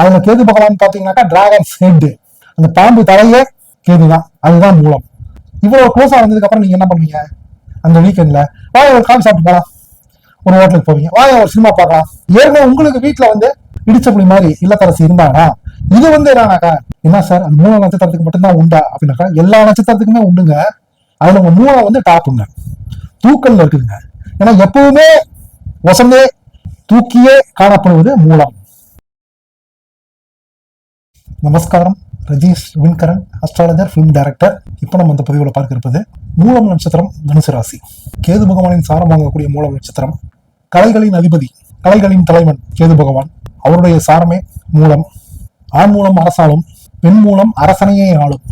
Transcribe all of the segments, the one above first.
அதுல கேது பகவான் பாத்தீங்கன்னாக்கா டிராகன் ஹெட் அந்த பாம்பு தலையே கேதுதான். அதுதான் மூலம். இவ்வளவு க்ளோஸா வந்ததுக்கு அப்புறம் நீங்க என்ன பண்ணுவீங்க? அந்த வீக்கெண்ட்ல வாய ஒரு காஃபி சாப்பிட்டு போலாம். ஒரு ஹோட்டலுக்கு போவீங்க. வாய ஒரு சினிமா பார்க்கலாம். ஏற்கனவே உங்களுக்கு வீட்டுல வந்து இடிச்ச புலி மாதிரி இல்லத்தரசி இருந்தாங்கன்னா இது வந்து என்னன்னாக்கா என்ன சார் அந்த மூணு நட்சத்திரத்துக்கு மட்டும்தான் உண்டா? அப்படின்னாக்கா எல்லா நட்சத்திரத்துக்குமே உண்டுங்க. அதுல உங்க மூளை வந்து டாப்புங்க தூக்கல்ல இருக்குதுங்க. ஏன்னா எப்பவுமே வசந்தே தூக்கியே காணப்படுவது மூலம். நமஸ்காரம். Rajeesh Vinkaran astrologer film director இப்போ நம்ம இந்த பதிவில் பார்க்க இருப்பது மூலம் நட்சத்திரம் தனுசு ராசி. கேது பகவானின் சாரம் வாங்கக்கூடிய மூலம் நட்சத்திரம். கலைகளின் அதிபதி கலைகளின் தலைவன் கேது பகவான். அவருடைய சாரமே மூலம். ஆண் மூலம் அரசாலும் பெண் மூலம் அரசனையே ஆளும்.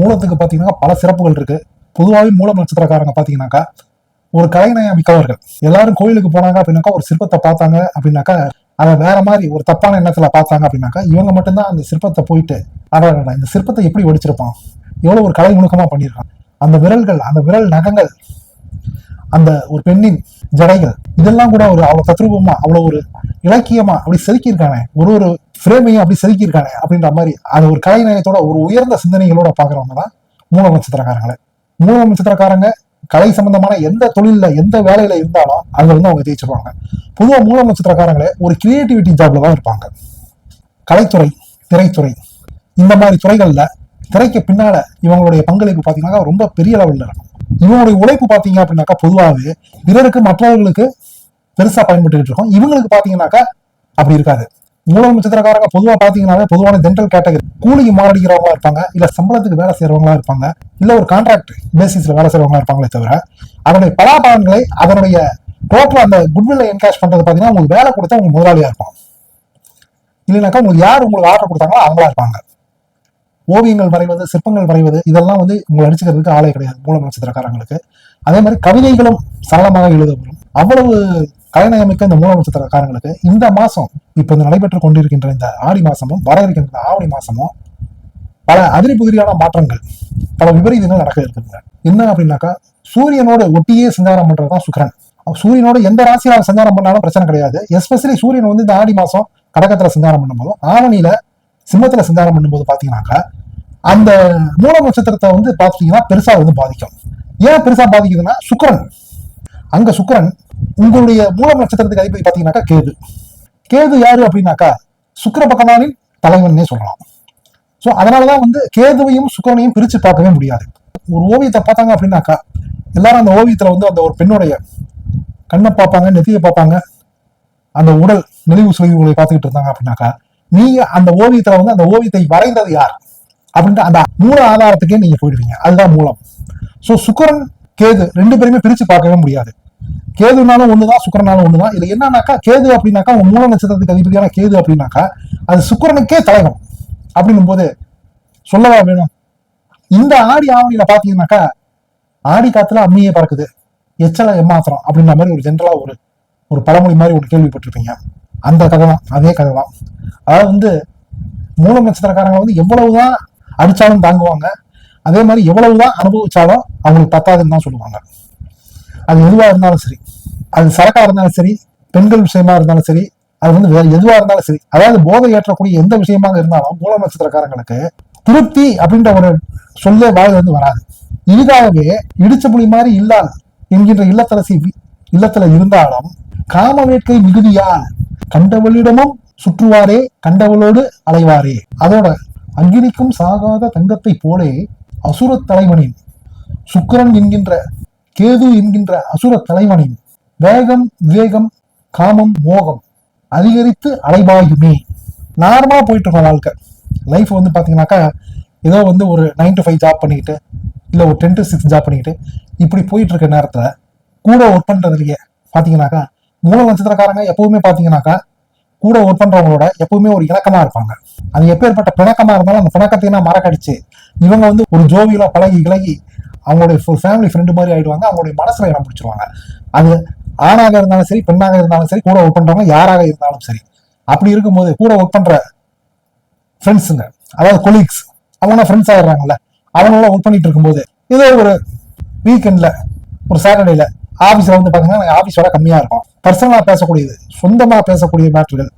மூலத்துக்கு பார்த்தீங்கன்னா பல சிறப்புகள் இருக்கு. பொதுவாகவே மூலம் நட்சத்திரக்காரங்க பார்த்தீங்கன்னாக்கா ஒரு கலைநயம் மிக்கவர்கள். எல்லாரும் கோயிலுக்கு போனாங்க அப்படின்னாக்கா ஒரு சிற்பத்தை பார்த்தாங்க அப்படின்னாக்கா அதை வேற மாதிரி ஒரு தப்பான எண்ணத்துல பார்த்தாங்க அப்படின்னாக்கா இவங்க மட்டும்தான் அந்த சிற்பத்தை போயிட்டு அடடா இந்த சிற்பத்தை எப்படி வடிச்சிருப்பான் எவ்வளவு ஒரு கலை நுணுக்கமா பண்ணியிருக்கான். அந்த விரல்கள் அந்த விரல் நகங்கள் அந்த ஒரு பெண்ணின் ஜடைகள் இதெல்லாம் கூட ஒரு அவ்வளவு தத்ரூபமா அவ்வளவு ஒரு இலக்கியமா அப்படி செதுக்கியிருக்கானே. ஒரு ஒரு ஃப்ரேமையும் அப்படி செதுக்கியிருக்கானே அப்படின்ற மாதிரி அது ஒரு கலைநயத்தோட ஒரு உயர்ந்த சிந்தனைகளோட பாக்குறவங்க தான் மூல நட்சத்திரக்காரங்களை. மூல நட்சத்திரக்காரங்க கலை சம்பந்தமான எந்த தொழில எந்த வேலையில இருந்தாலும் அதுல வந்து அவங்க ஜெயிச்சிருவாங்க. பொதுவாக மூல நட்சத்திரக்காரங்களே ஒரு கிரியேட்டிவிட்டி ஜாப்ல தான் இருப்பாங்க. கலைத்துறை திரைத்துறை இந்த மாதிரி துறைகள்ல திரைக்கு பின்னால இவங்களுடைய பங்களிப்பு பாத்தீங்கன்னா ரொம்ப பெரிய லெவல்ல இருக்கும். இவங்களுடைய உழைப்பு பாத்தீங்க அப்படின்னாக்கா பொதுவாகவே பிறருக்கு மற்றவர்களுக்கு பெருசா பயன்பட்டுக்கிட்டு இருக்கும். இவங்களுக்கு பாத்தீங்கன்னாக்கா அப்படி இருக்காது. மூலம் நட்சத்திரக்காரங்க பொதுவா பாத்தீங்கன்னாவே பொதுவான ஜென்ரல் கேட்டகரி கூலிக்கு மாரடிக்கிறவங்களா இருப்பாங்க இல்ல சம்பளத்துக்கு வேலை செய்யறவங்களா இருப்பாங்க இல்ல ஒரு கான்ட்ராக்ட் பேசிஸ்ல வேலை செய்யறவங்களா இருப்பாங்களே தவிர அதனுடைய பலாபலன்களை அதனுடைய டோட்டல் அந்த குட்வில்ல என்கேஷ் பண்றது பாத்தீங்கன்னா உங்களுக்கு வேலை கொடுத்தா உங்க முதலாளியா இருப்பாங்க இல்லைனாக்கா உங்களுக்கு யார் உங்களுக்கு ஆர்டர் கொடுத்தாங்களோ அவங்களா இருப்பாங்க. ஓவியங்கள் வரைவது சிற்பங்கள் வரைவது இதெல்லாம் வந்து உங்களை அடிச்சுக்கிறதுக்கு ஆளே கிடையாது மூலம் நட்சத்திரக்காரங்களுக்கு அதே மாதிரி கவிதைகளும் சரளமாக எழுதப்படும். அவ்வளவு கலைநயமிக்க இந்த மூல நட்சத்திரக்காரங்களுக்கு இந்த மாசம் இப்போ இந்த நடைபெற்று கொண்டிருக்கின்ற இந்த ஆடி மாசமும் வர இருக்கின்ற ஆவணி மாசமும் பல அதிரி புதிரியான மாற்றங்கள் பல விபரீதங்கள் நடக்க இருக்குதுங்க என்ன அப்படின்னாக்கா சூரியனோட ஒட்டியே சஞ்சாரம் பண்றதுதான் சுக்கரன். சூரியனோட எந்த ராசியில அவன் சஞ்சாரம் பண்ணாலும் பிரச்சனை கிடையாது. எஸ்பெஷலி சூரியன் வந்து இந்த ஆடி மாசம் கடகத்துல சஞ்சாரம் பண்ணும்போதும் ஆவணியில சிம்மத்துல சஞ்சாரம் பண்ணும்போது பாத்தீங்கன்னாக்கா அந்த மூல நட்சத்திரத்தை வந்து பாத்தீங்கன்னா பெருசா வந்து பாதிக்கும். ஏன் பெருசா பாதிக்குதுன்னா சுக்கரன். அங்க சுக்கரன் உங்களுடைய மூல நட்சத்திரத்துக்கு அதிபதி பாத்தீங்கன்னாக்கா கேது. கேது யாரு அப்படின்னாக்கா சுக்கர பகவானின் தலைவன்னே சொல்லலாம். ஸோ அதனாலதான் வந்து கேதுவையும் சுக்கிரனையும் பிரிச்சு பார்க்கவே முடியாது. ஒரு ஓவியத்தை பார்த்தாங்க அப்படின்னாக்கா எல்லாரும் அந்த ஓவியத்துல வந்து அந்த ஒரு பெண்ணுடைய கண்ணை பார்ப்பாங்க நெத்தியை பார்ப்பாங்க. அந்த உடல் நெளிவு சுழிவுகளை பார்த்துக்கிட்டு இருந்தாங்க அப்படின்னாக்கா நீங்க அந்த ஓவியத்துல வந்து அந்த ஓவியத்தை வரைந்தது யார்? அப்படின்ட்டு அந்த மூல ஆதாரத்துக்கே நீங்க போயிடுவீங்க. அதுதான் மூலம். ஸோ சுக்கரன் கேது ரெண்டு பேருமே பிரிச்சு பார்க்கவே முடியாது. கேதுனாலும் ஒண்ணுதான் சுக்கரனாலும் ஒண்ணுதான். இதுல என்னன்னாக்கா கேது அப்படின்னாக்கா உங்க மூல நட்சத்திரத்துக்கு அதிபதியான கேது அப்படின்னாக்கா அது சுக்கரனுக்கே தலைவன் அப்படின்னும் போது சொல்லவா வேணும்? இந்த ஆடி ஆவணியில பாத்தீங்கன்னாக்கா ஆடி காத்துல அம்மியே பறக்குது. எச்சல ஏமாத்திரம் அப்படின்ற மாதிரி ஒரு ஜென்ரலா ஒரு ஒரு பழமொழி மாதிரி ஒரு கேள்விப்பட்டிருப்பீங்க. அந்த கதை தான் அதே கதை தான். அதாவது வந்து மூல நட்சத்திரக்காரங்க வந்து எவ்வளவுதான் அடிச்சாலும் தாங்குவாங்க அதே மாதிரி எவ்வளவுதான் அனுபவிச்சாலும் அவங்களுக்கு பத்தாதுன்னு தான் சொல்லுவாங்க. அது எதுவாக இருந்தாலும் சரி. அது சரக்கா இருந்தாலும் சரி பெண்கள் விஷயமா இருந்தாலும் சரி அது வந்து வேற எதுவா இருந்தாலும் சரி. அதாவது போதை ஏற்றக்கூடிய எந்த விஷயமாக இருந்தாலும் மூல நட்சத்திரக்காரங்களுக்கு திருப்தி அப்படின்ற ஒரு சொல்லே வாயில் வந்து வராது. இதுக்காகவே இடிச்ச புலி மாதிரி இல்லாது என்கின்ற இல்லத்தரசி இல்லத்துல இருந்தாலும் காம வேட்கை மிகுதியால் கண்டவளிடமும் சுற்றுவாரே கண்டவளோடு அலைவாரே. அதோட அங்கினிக்கும் சாகாத தங்கத்தை போலே அசுர தலைவனின் சுக்கிரன் என்கின்ற கேது என்கின்ற அசுர தலைவனின் வேகம் விவேகம் காமம் மோகம் அதிகரித்து அலைபாயுமே. நார்மலாக போயிட்டு இருக்கோம் வாழ்க்கை. லைஃப் வந்து பார்த்தீங்கன்னாக்கா ஏதோ வந்து ஒரு நைன் டு ஃபைவ் ஜாப் பண்ணிக்கிட்டு இல்லை ஒரு டென் டு சிக்ஸ் ஜாப் பண்ணிக்கிட்டு இப்படி போயிட்டு இருக்க நேரத்தில் கூட ஒர்க் பண்ணுறதுலையே பார்த்தீங்கன்னாக்கா மூல நட்சத்திரக்காரங்க எப்பவுமே பார்த்தீங்கன்னாக்கா கூட ஒர்க் பண்ணுறவங்களோட எப்பவுமே ஒரு இணக்கமாக இருப்பாங்க. அது எப்பேற்பட்ட பிணக்கமாக இருந்தாலும் அந்த பிணக்கத்தையும் மறக்கடிச்சு இவங்க வந்து ஒரு ஜோவியில் பழகி கிளகி அவங்களுடைய ஃபேமிலி ஃப்ரெண்டு மாதிரி ஆயிடுவாங்க அவங்களுடைய மனசுல இடம் பிடிச்சிருவாங்க. அது ஆணாக இருந்தாலும் சரி பெண்ணாக இருந்தாலும் சரி கூட ஒர்க் பண்றவங்க யாராக இருந்தாலும் சரி. அப்படி இருக்கும்போது கூட ஒர்க் பண்ற ஃப்ரெண்ட்ஸுங்க அதாவது கொலீக்ஸ் அவங்க ஃப்ரெண்ட்ஸ் ஆயிடுறாங்கல்ல அவங்களோட ஒர்க் பண்ணிட்டு இருக்கும்போது ஏதோ ஒரு வீக்கெண்ட்ல ஒரு சாட்டர்டேல ஆஃபீஸில் வந்து பார்த்தீங்கன்னா ஆஃபீஸ் வேலை கம்மியாக இருக்கும் பர்சனலாக பேசக்கூடியது சொந்தமாக பேசக்கூடிய மேட்டர்கள்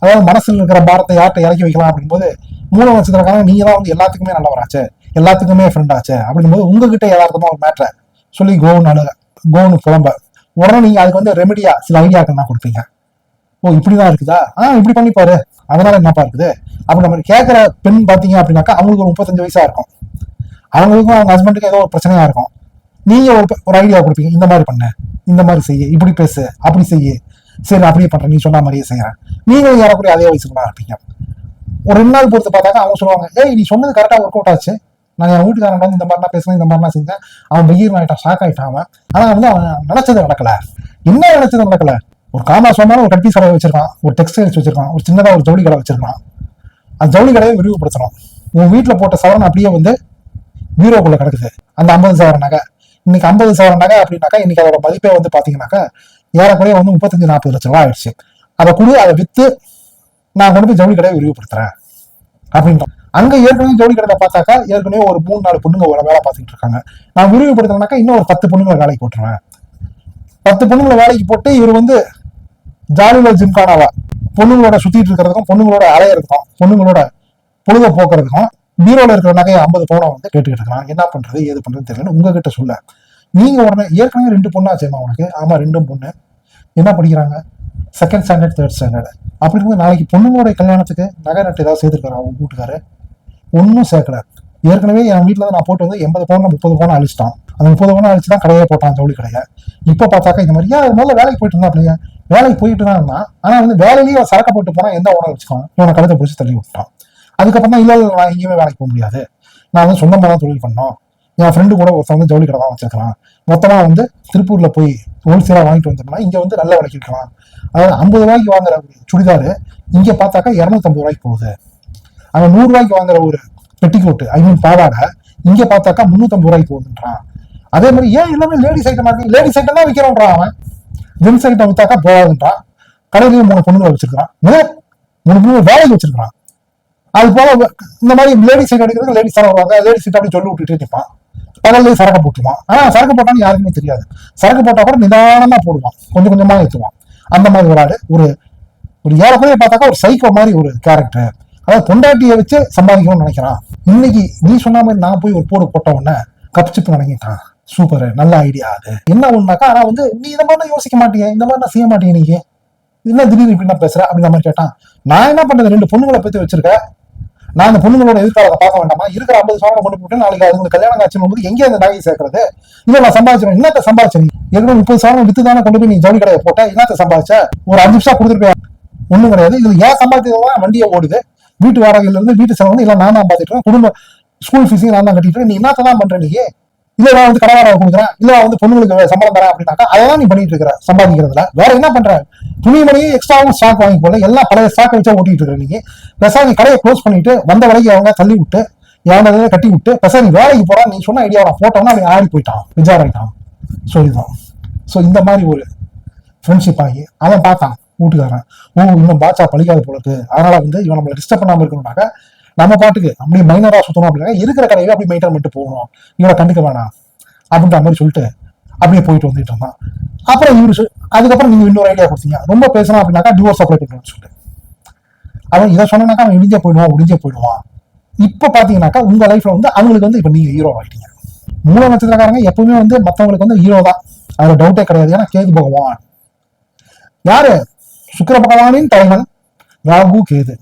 அதாவது மனசில் இருக்கிற பாரத்தை யார்கிட்ட இறக்கி வைக்கலாம் அப்படிங்கும்போது மூணு நட்சத்திரக்காரங்க நீங்கள் தான் வந்து எல்லாத்துக்குமே நல்லவராச்சே. எல்லாத்துக்குமே ஃப்ரெண்ட் ஆச்சு. அப்படிங்கும்போது உங்ககிட்ட யதார்த்தமா ஒரு மேட்ரை சொல்லி கோன்னு அழுக. கோன்னு புலம்ப. உடனே நீங்க அதுக்கு வந்து ரெமெடியா சில ஐடியாக்கள் தான் கொடுப்பீங்க. ஓ இப்படிதான் இருக்குதா? ஆ இப்படி பண்ணி பாரு. அதனால என்னப்பா இருக்குது? அப்படி நம்ம கேட்குற பெண் பார்த்தீங்க அப்படின்னாக்கா அவங்களுக்கு ஒரு முப்பத்தஞ்சு வயசா இருக்கும். அவங்களுக்கும் அவங்க ஹஸ்பண்டுக்கும் ஏதோ ஒரு பிரச்சனையா இருக்கும். நீங்க ஒரு ஒரு ஐடியா கொடுப்பீங்க. இந்த மாதிரி பண்ணு. இந்த மாதிரி செய்ய. இப்படி பேசு. அப்படி செய்ய. சரி அப்படியே பண்றேன். நீ சொன்ன மாதிரியே செய்யறேன் நீங்களும் யாரக்கூடிய அதே வயசுக்கு தான் இருப்பீங்க. ஒரு ரெண்டு நாள் பொறுத்து பார்த்தாக்க அவங்க சொல்லுவாங்க ஏய் நீ சொன்னது கரெக்டாக ஒர்க் அவுட் ஆச்சு. நான் என் வீட்டுக்காரன் வந்து இந்த மாதிரிலாம் பேசுவேன் இந்த மாதிரிலாம் செஞ்சேன் அவன் வெயில் ஆகிட்டான் ஷாக் ஆகிட்டான் அவன். ஆனா வந்து அவன் நினைச்சது நடக்கல. என்ன நினைச்சது நடக்கல. ஒரு காமர்ஸ் சொன்னாலும் ஒரு கட்டி கடை வச்சிருக்கான். ஒரு டெக்ஸ்டைல்ஸ் வச்சிருக்கான். ஒரு சின்னதா ஒரு ஜவுளி கடை வச்சிருக்கான். அந்த ஜவுளி கடையை விரிவுபடுத்தணும். உன் வீட்டில் போட்ட சவரன் அப்படியே வந்து பீரோக்குள்ள கிடக்குது. அந்த ஐம்பது சவரன் நகை. இன்னைக்கு ஐம்பது சவரன் நகை அப்படின்னாக்கா இன்னைக்கு அதோட மதிப்பே வந்து பாத்தீங்கன்னாக்கா ஏறக்குறைய வந்து முப்பத்தஞ்சு நாற்பது லட்சம் ரூபாய் ஆயிடுச்சு. அதை கொடு அதை வித்து நான் கொண்டு போய் ஜவுளி கடையை விரிவுபடுத்துறேன். அப்படின்றான் அங்க ஏற்கனவே ஜோடி கிடந்த பார்த்தாக்கா ஏற்கனவே ஒரு மூணு நாலு பொண்ணுங்க ஒரு வேலை பார்த்துட்டு இருக்காங்க. நான் விரிவுபடுத்தினாக்கா இன்னும் ஒரு பத்து பொண்ணுங்களை வேலைக்கு போட்டுருவேன். பத்து பொண்ணுங்களை வேலைக்கு போட்டு இவர் வந்து ஜாலியில் ஜிம்கானாவா? பொண்ணுங்களோட சுத்திட்டு இருக்கிறதுக்கும் பொண்ணுங்களோட அலையிறதுக்கும் பொண்ணுங்களோட பொழுத போக்குறதுக்கும் பீரோல இருக்கிற நகையை ஐம்பது பவுனை வந்து கேட்டுக்கிட்டு இருக்கான் என்ன பண்றது ஏது பண்றது தெரியல உங்ககிட்ட சொல்ல. நீங்க உடனே ஏற்கனவே ரெண்டு பொண்ணாச்சேம்மா உனக்கு? ஆமா ரெண்டும் பொண்ணு. என்ன படிக்கிறாங்க? செகண்ட் ஸ்டாண்டர்ட் தேர்ட் ஸ்டாண்டர்ட் அப்படி இருக்கும்போது நாளைக்கு பொண்ணுங்களோட கல்யாணத்துக்கு நகை நட்டு ஏதாவது சேர்த்துருக்காரு அவங்க கூட்டுக்காரு ஒன்றும் சேர்க்கல. ஏற்கனவே என் வீட்டில் தான் நான் போட்டு வந்து எண்பது பவுன் முப்பது பவுன் அழிச்சிட்டான். அந்த முப்பது பவுன் அழிச்சு தான் கடையை போட்டான் ஜவுளி கடையை. இப்போ பார்த்தாக்கா இந்த மாதிரி ஏன் முதல்ல வேலைக்கு போயிட்டு இருந்தா அப்படிங்க வேலைக்கு போயிட்டு தான் இருந்தான் ஆனால் வந்து வேலையிலேயே சரக்க சரக்கு போட்டு போனால் எந்த உணவு வச்சுக்கான் இவனை கழுத்தை பிடிச்சி தள்ளி விட்டான் அதுக்கப்புறம் தான் இல்லை இல்லை, நான் எங்கேயுமே வேலைக்கு போக முடியாது. நான் வந்து சொந்தமாக தான் தொழில் பண்ணோம். என் ஃப்ரெண்டு கூட ஒருத்தன் வந்து ஜவுளி கடை தான் வச்சிருக்கிறான். மொத்தமாக வந்து திருப்பூரில் போய் ஹோல்சேலாக வாங்கிட்டு வந்தோம்னா இங்கே வந்து நல்ல விலைக்கு இருக்கலாம் அதாவது ஐம்பது ரூபாய்க்கு வாங்குற சுடிதார் சுடிதாரு பார்த்தாக்கா இரநூத்தம்பது ரூபாய்க்கு போகுது. அந்த நூறு ரூபாய்க்கு வாங்குற ஒரு பெட்டிக்கோட்டு ஐ மீன் பாவாடை இங்க பார்த்தாக்கா முந்நூத்தம்பது ரூபாய்க்கு போகுதுன்றான். அதே மாதிரி ஏன் எல்லாமே லேடிஸ் ஐட்டமா இருக்கு? லேடிஸ் ஐட்டம் தான் விற்கிறோன்றான் அவன். ஜென்ஸ் ஐட்டம் வித்தாக்கா போகாதுன்றான். கடையிலேயே மூணு பொண்ணுங்களை வச்சிருக்கான் மூணு பொண்ணு வேலைக்கு வச்சிருக்கான் அது போல இந்த மாதிரி லேடிஸ் சைட் அடிக்கிறதுக்கு லேடிஸ் தர வருவாங்க. லேடிஸ் சைட் அப்படி சொல்லி விட்டுட்டு நிற்பான். பகல்லையும் சரக்கு போட்டுவான் ஆனா சரக்கு போட்டான்னு யாருக்குமே தெரியாது. சரக்கு போட்டா கூட நிதானமா போடுவான். கொஞ்சம் கொஞ்சமா ஏற்றுவான் அந்த மாதிரி ஒரு ஆளு ஒரு ஒரு ஏறக்குறைய பார்த்தாக்கா ஒரு சைக்கோ மாதிரி ஒரு கேரக்டர் அதாவது பொண்டாட்டியை வச்சு சம்பாதிக்கணும்னு நினைக்கிறான். இன்னைக்கு நீ சொன்ன மாதிரி நான் போய் ஒரு போடு போட்ட உடனே கப்சிப்பு வணங்கிட்டான் சூப்பர் நல்ல ஐடியா அது. என்ன ஒண்ணுனாக்கா ஆனா வந்து நீ இந்த மாதிரிலாம் யோசிக்க மாட்டீங்க இந்த மாதிரி நான் செய்ய மாட்டீங்க நீங்க என்ன திடீர்னு இப்படி நான் பேசுறேன் அப்படின்ற மாதிரி கேட்டான். நான் என்ன பண்றது ரெண்டு பொண்ணுங்களை பத்தி வச்சிருக்கேன் நான் அந்த பொண்ணுங்களோட எதிர்காலத்தை பார்க்க வேண்டாமா? இருக்கிற ஐம்பது சவரம் கொண்டு போட்டு நாளைக்கு அதுங்களுக்கு கல்யாணம் காட்சி போது எங்கே அந்த நகையை சேர்க்கறது? இல்ல நான் சம்பாதிச்சேன் என்னத்த சம்பாதிச்சேன் ஏற்கனவே முப்பது சவரம் வித்து தானே கொண்டு போய் நீ ஜவுளி கடையை போட்ட? என்னத்த சம்பாதிச்ச? ஒரு அஞ்சு நிமிஷம் கொடுத்துருப்பேன் ஒண்ணும் கிடையாது. இது ஏன் சம்பாதிச்சதான் வண்டியை ஓடுது. வீட்டு வாடகையில இருந்து வீட்டு செலவு எல்லாம் நான் தான் பார்த்துட்டு குடும்ப ஸ்கூல் ஃபீஸையும் நான் தான் கட்டிட்டு நீ என்ன தான் பண்ற நீ? இல்ல நான் வந்து கடை வாடகை கொடுக்குறேன். இல்ல நான் வந்து பொண்ணுங்களுக்கு சம்பளம் தரேன் அப்படின்னாக்கா அதெல்லாம் நீ பண்ணிட்டு இருக்கிற சம்பாதிக்கிறதுல. வேற என்ன பண்ற? துணிமணியும் எக்ஸ்ட்ராவும் ஸ்டாக் வாங்கி போல எல்லாம் பழைய ஸ்டாக் வச்சா ஓட்டிட்டு இருக்கிற நீங்க பெசா நீ கடையை க்ளோஸ் பண்ணிட்டு வந்த வரைக்கும் அவங்க தள்ளி விட்டு எவனதை கட்டி விட்டு பெசா நீ வேலைக்கு போறா. நீ சொன்ன ஐடியா நான் போட்டோம்னா அவன் ஆடி போயிட்டான். விஜார் ஆயிட்டான் ஸோ ஸோ இந்த மாதிரி ஒரு ஃப்ரெண்ட்ஷிப் ஆகி அவன் பார்த்தான். வீட்டுக்காரன். ஓ இன்னும் பாட்சா பழிக்காத போல இருக்கு. அதனால வந்து இவன் நம்மளை டிஸ்டர்ப் பண்ணாம இருக்கணும்னாக்க நம்ம பாட்டுக்கு அப்படியே மைனரா சுத்தணும் அப்படின்னா இருக்கிற கடையை அப்படி மெயின்டைன் பண்ணிட்டு போகணும். இவனை கண்டுக்க வேணாம். அப்படின்ற மாதிரி சொல்லிட்டு அப்படியே போயிட்டு வந்துட்டு இருந்தான். அப்புறம் இவரு அதுக்கப்புறம் நீங்க இன்னொரு ஐடியா கொடுத்தீங்க. ரொம்ப பேசணும் அப்படின்னாக்கா டிவோர்ஸ் அப்ளை பண்ணணும்னு சொல்லிட்டு. அவன் இதை சொன்னாக்கா அவன் இடிஞ்சே போயிடுவான் ஒடிஞ்சே போயிடுவான். இப்ப பாத்தீங்கன்னாக்கா உங்க லைஃப்ல வந்து அவங்களுக்கு வந்து இப்ப நீங்க ஹீரோ ஆகிட்டீங்க மூல நட்சத்திரக்காரங்க எப்பவுமே வந்து மத்தவங்களுக்கு வந்து ஹீரோ தான். அதுல டவுட்டே கிடையாது. ஏன்னா கேது பகவான். யாரு? சுக்கிர பகவானின் தலைவன் ராகு கேது.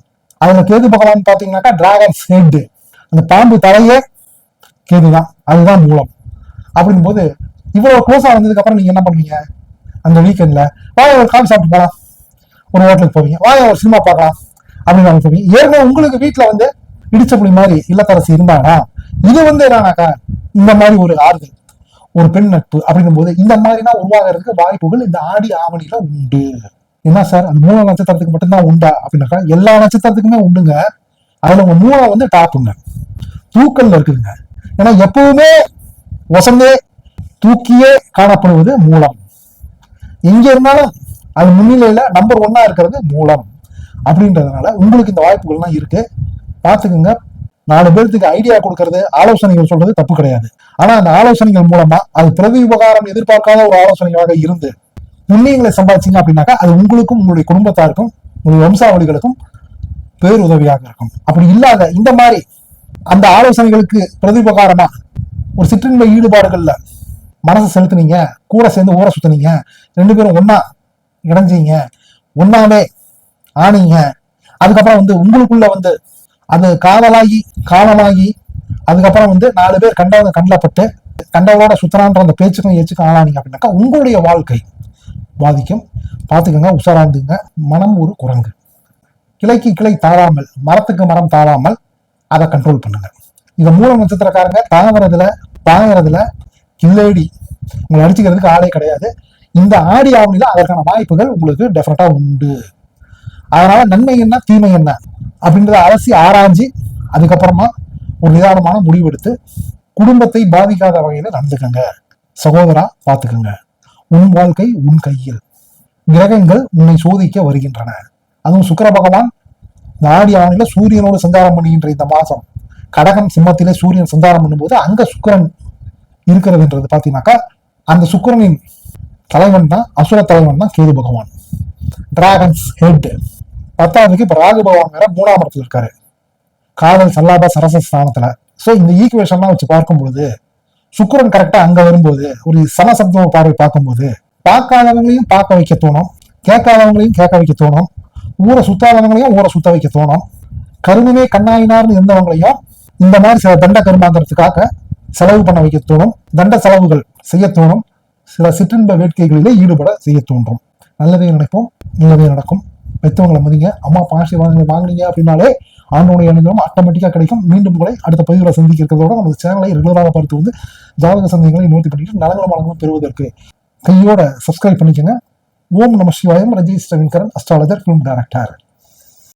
அதுல கேது பகவான் பாத்தீங்கன்னாக்கா டிராகன் ஹெட் அந்த பாம்பு தலையே கேதுதான். அதுதான் மூலம். அப்படின் போது இவ்வளவு க்ளோஸா வந்ததுக்கு அப்புறம் நீங்க என்ன பண்ணுவீங்க? அந்த வீக்கெண்ட்ல வாய ஒரு காஃபி சாப்பிட்டு போகலாம் ஒரு ஹோட்டலுக்கு போவீங்க. வாய ஒரு சினிமா பார்க்கலாம். அப்படின்னு சொல்லி ஏற்கனவே உங்களுக்கு வீட்டுல வந்து இடிச்ச புலி மாதிரி இல்லத்தரசி இருந்தானா? இது வந்து என்னன்னாக்கா இந்த மாதிரி ஒரு ஆறுதல். ஒரு பெண் நட்பு. அப்படின்னும் போது இந்த மாதிரிலாம் உருவாகிறதுக்கு வாய்ப்புகள் இந்த ஆடி ஆவணியில உண்டு. என்ன சார்? அந்த மூல நட்சத்திரத்துக்கு மட்டும்தான் உண்டா? அப்படின்னாக்கா எல்லா நட்சத்திரத்துக்குமே உண்டுங்க. அதுல உங்க மூலம் வந்து டாப்புங்க தூக்கல்ல இருக்குதுங்க. ஏன்னா எப்பவுமே வசந்தே தூக்கியே காணப்படுவது மூலம். எங்க இருந்தாலும் அது முன்னிலையில நம்பர் ஒன்னா இருக்கிறது மூலம். அப்படின்றதுனால உங்களுக்கு இந்த வாய்ப்புகள்லாம் இருக்கு. பாத்துக்கோங்க நாலு பேர்த்துக்கு ஐடியா கொடுக்கறது ஆலோசனைகள் சொல்றது தப்பு கிடையாது. ஆனா அந்த ஆலோசனைகள் மூலமா அது பிரதி உபகாரம் எதிர்பார்க்காத ஒரு ஆலோசனைகளாக இருந்து புண்ணியங்களை சம்பாதிச்சீங்க அப்படின்னாக்கா அது உங்களுக்கும் உங்களுடைய குடும்பத்தாருக்கும் உங்களுடைய வம்சாவளிகளுக்கும் பேருதவியாக இருக்கும். அப்படி இல்லாத இந்த மாதிரி அந்த ஆலோசனைகளுக்கு பிரதிபகாரமா ஒரு சிற்றின்மை ஈடுபாடுகள்ல மனசை செலுத்துனீங்க கூட சேர்ந்து ஊரை சுத்துனீங்க ரெண்டு பேரும் ஒன்னா இணைஞ்சீங்க ஒன்னாவே ஆனீங்க அதுக்கப்புறம் வந்து உங்களுக்குள்ள வந்து அது காதலாகி காலமாகி அதுக்கப்புறம் வந்து நாலு பேர் கண்டவங்க கண்ணில் பட்டு கண்டவங்களோட அந்த பேச்சுக்கும் ஏச்சுக்கும் ஆளானீங்க அப்படின்னாக்கா உங்களுடைய வாழ்க்கை பாதிக்கும் பார்த்துக்கோங்க உஷாராந்துங்க மனம் ஒரு குரங்கு. கிளைக்கு கிளை தாழாமல் மரத்துக்கு மரம் தாழாமல் அதை கண்ட்ரோல் பண்ணுங்க. இந்த மூல நட்சத்திரக்காரங்க தாங்குறதுல தாங்குறதுல கில்லேடி. உங்களை அடிச்சுக்கிறதுக்கு ஆளே கிடையாது. இந்த ஆடி ஆவணியில் அதற்கான வாய்ப்புகள் உங்களுக்கு டெஃபினட்டா உண்டு. அதனால நன்மை என்ன தீமை என்ன அப்படின்றத அலசி ஆராய்ஞ்சு அதுக்கப்புறமா ஒரு நிதானமான முடிவெடுத்து குடும்பத்தை பாதிக்காத வகையில் நடந்துக்கங்க. சகோதரா பார்த்துக்கங்க. உன் வாழ்க்கை உன் கையில். கிரகங்கள் உன்னை சோதிக்க வருகின்றன. அதுவும் சுக்கர பகவான் நாடி ஆடி ஆவணில சூரியனோடு சஞ்சாரம் பண்ணுகின்ற இந்த மாசம் கடகம் சிம்மத்திலே சூரியன் சஞ்சாரம் பண்ணும்போது அங்க இருக்கிறது இருக்கிறதுன்றது பார்த்தீங்கன்னாக்கா அந்த சுக்கரனின் தலைவன் தான் அசுர தலைவன் தான் கேது பகவான். டிராகன்ஸ் ஹெட் பத்தாவதுக்கு இப்போ ராகு பகவான் வேற மூணாம் இடத்துல இருக்காரு. காதல் சல்லாப சரச ஸ்தானத்துல ஸோ இந்த ஈக்குவேஷன்லாம் வச்சு பார்க்கும் பொழுது சுக்கரன் கரெக்டா அங்க வரும்போது ஒரு சமசப்தம பார்வை பார்க்கும்போது பார்க்காதவங்களையும் பார்க்க வைக்க தோணும். கேட்காதவங்களையும் கேட்க வைக்க தோணும். ஊரை சுத்தாதவங்களையும் ஊரை சுத்த வைக்க தோணும். கருமமே கண்ணாயினார்னு இருந்தவங்களையும் இந்த மாதிரி சில தண்ட கருமாந்திரத்துக்காக செலவு பண்ண வைக்க தோணும். தண்ட செலவுகள் செய்ய தோணும். சில சிற்றின்ப வேட்கைகளிலே ஈடுபட செய்ய தோன்றும். நல்லதே நினைப்போம் நல்லதே நடக்கும். பெற்றவங்களை மதிங்க. அம்மா பாசி வாங்க வாங்குனீங்க அப்படின்னாலே ஆண்டோடைய அனுகிரகம் ஆட்டோமேட்டிக்காக கிடைக்கும். மீண்டும் உங்களை அடுத்த பதிவுகளை சந்திக்க இருக்கிறதோட நமது சேனலை ரெகுலராக பார்த்து வந்து ஜாதக சந்தேகங்களை நிவர்த்தி பண்ணிட்டு நலங்களும் வளங்களும் பெறுவதற்கு கையோட சப்ஸ்கிரைப் பண்ணிக்கோங்க. ஓம் நம Sivayam. Rajesh Ravingaran astrologer film director